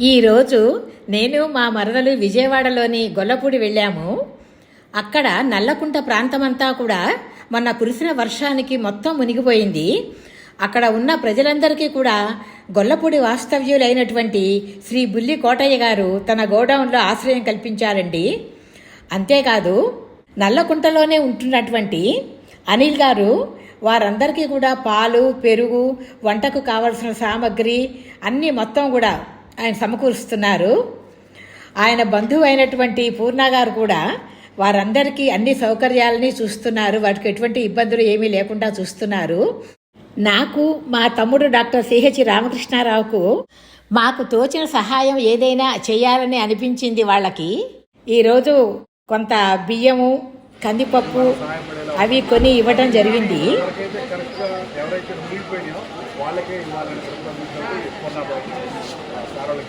ఈరోజు నేను మా మరదలు విజయవాడలోని గొల్లపూడి వెళ్ళాము. అక్కడ నల్లకుంట ప్రాంతమంతా కూడా మొన్న కురిసిన వర్షానికి మొత్తం మునిగిపోయింది. అక్కడ ఉన్న ప్రజలందరికీ కూడా గొల్లపూడి వాస్తవ్యులైనటువంటి శ్రీ బుల్లి కోటయ్య గారు తన గోడౌన్లో ఆశ్రయం కల్పించారండి. అంతేకాదు నల్లకుంటలోనే ఉంటున్నటువంటి అనిల్ గారు వారందరికీ కూడా పాలు పెరుగు వంటకు కావలసిన సామగ్రి అన్నీ మొత్తం కూడా ఆయన సమకూరుస్తున్నారు. ఆయన బంధువు అయినటువంటి పూర్ణగారు కూడా వారందరికీ అన్ని సౌకర్యాలని చూస్తున్నారు. వాటికి ఎటువంటి ఇబ్బందులు ఏమీ లేకుండా చూస్తున్నారు. నాకు మా తమ్ముడు డాక్టర్ సిహెచ్ రామకృష్ణారావుకు మాకు తోచిన సహాయం ఏదైనా చేయాలని అనిపించింది వాళ్ళకి. ఈరోజు కొంత బియ్యము కందిపప్పు అవి కొని ఇవ్వటం జరిగింది. వాళ్ళకే Ahora le.